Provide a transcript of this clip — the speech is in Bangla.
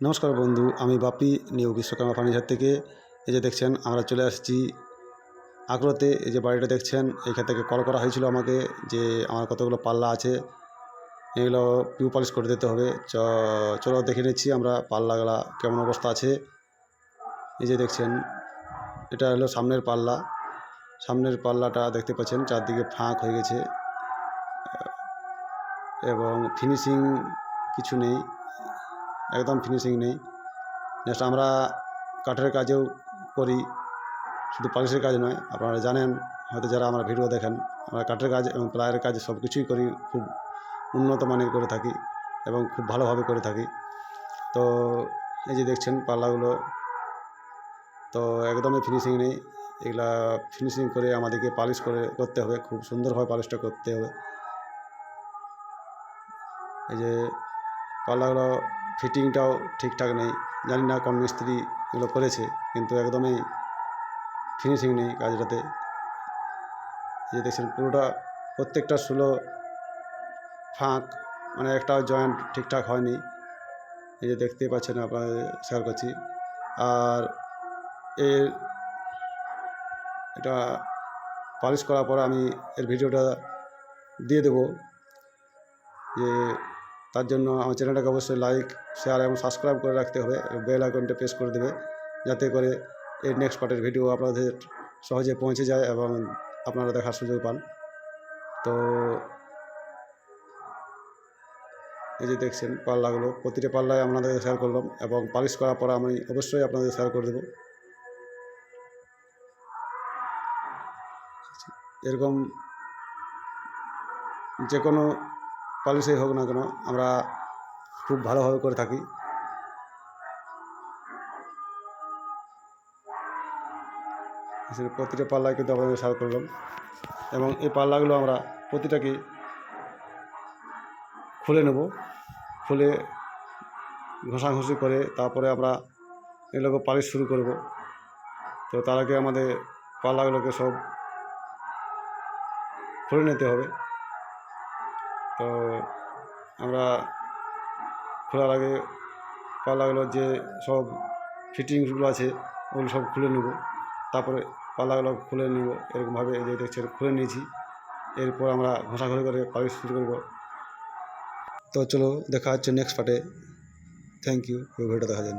নমস্কার বন্ধু, আমি বাপি নিউ বিশ্বকর্মা ফার্নিচার থেকে। এই যে দেখছেন, আমরা চলে আসছি আগ্রোতে এই যে বাড়িটা দেখছেন, এখান থেকে কল করা হয়েছিল আমাকে যে আমার কতগুলো পাল্লা আছে, এগুলো পিউ পলিশ করে দিতে হবে। চ, চলো দেখে নিচ্ছি আমরা পাল্লাগুলা কেমন অবস্থা আছে। এই যে দেখছেন, এটা হলো সামনের পাল্লা। সামনের পাল্লাটা দেখতে পাচ্ছেন, চারদিকে ফাঁক হয়ে গেছে। এবং ফিনিশিং কিছু নেই। একদম ফিনিশিং নেই। জাস্ট আমরা কাঠের কাজেও করি, শুধু পালিশের কাজ নয়। আপনারা জানেন, হয়তো যারা আমার ভিডিও দেখেন, আমরা কাঠের কাজ এবং প্লায়ের কাজ সব কিছুই করি, খুব উন্নত মানের করে থাকি এবং খুব ভালোভাবে করে থাকি। তো এই যে দেখছেন পাল্লাগুলো, তো একদমই ফিনিশিং নেই। এগুলা ফিনিশিং করে আমাদেরকে পালিশ করে করতে হবে, খুব সুন্দরভাবে পালিশটা করতে হবে। এই যে পাল্লাগুলো ফিটিংটাও ঠিকঠাক নেই। জানি না কোন মিস্ত্রি এগুলো করেছে, কিন্তু একদমই ফিনিশিং নেই কাজটাতে। যে দেখছেন, পুরোটা প্রত্যেকটা সুলো ফাঁক মানে একটা জয়েন্ট ঠিকঠাক হয়নি। এই যে দেখতেই পাচ্ছেন আপনাদের শেয়ার করছি। আর এর এটা পালিশ করার পর আমি এর ভিডিওটা দিয়ে দেবো। যে তার জন্য আমার চ্যানেলটাকে অবশ্যই লাইক শেয়ার এবং সাবস্ক্রাইব করে রাখতে হবে বেল আইকনটা প্রেস করে দেবে যাতে করে এর নেক্সট পার্টের ভিডিও আপনাদের সহজে পৌঁছে যায় এবং আপনারা দেখার সুযোগ পান। তো এই যে দেখছেন পাল্লাগুলো, প্রতিটা পাল্লায় আপনাদের শেয়ার করলাম এবং পালিশ করার পর আমি অবশ্যই আপনাদের শেয়ার করে দেবো। এরকম যে কোনো পলিসি হোক না কেন, আমরা খুব ভালোভাবে করে থাকি। প্রতিটা পাল্লায় কিন্তু আমাদের সার করলাম। এবং এই পাল্লাগুলো আমরা প্রতিটাকে খুলে নেব। খুলে ঘষাঘষি করে তারপরে আমরা এগুলোকে পালিশ শুরু করব। তো তার আগে আমাদের পাল্লাগুলোকে সব খুলে নিতে হবে। তো আমরা খোলার আগে পাল্লাগুলোর যে সব ফিটিংসগুলো আছে, ওগুলো সব খুলে নেব। তারপরে পাল্লাগুলো খুলে নেব, এরকমভাবে এই যে খুলে নিয়েছি। এরপর আমরা ঘষাঘষি করে পালিশ শুরু করব। তো চলো দেখা হচ্ছে নেক্সট পার্টে থ্যাংক ইউ ভিডিওটা দেখার জন্য।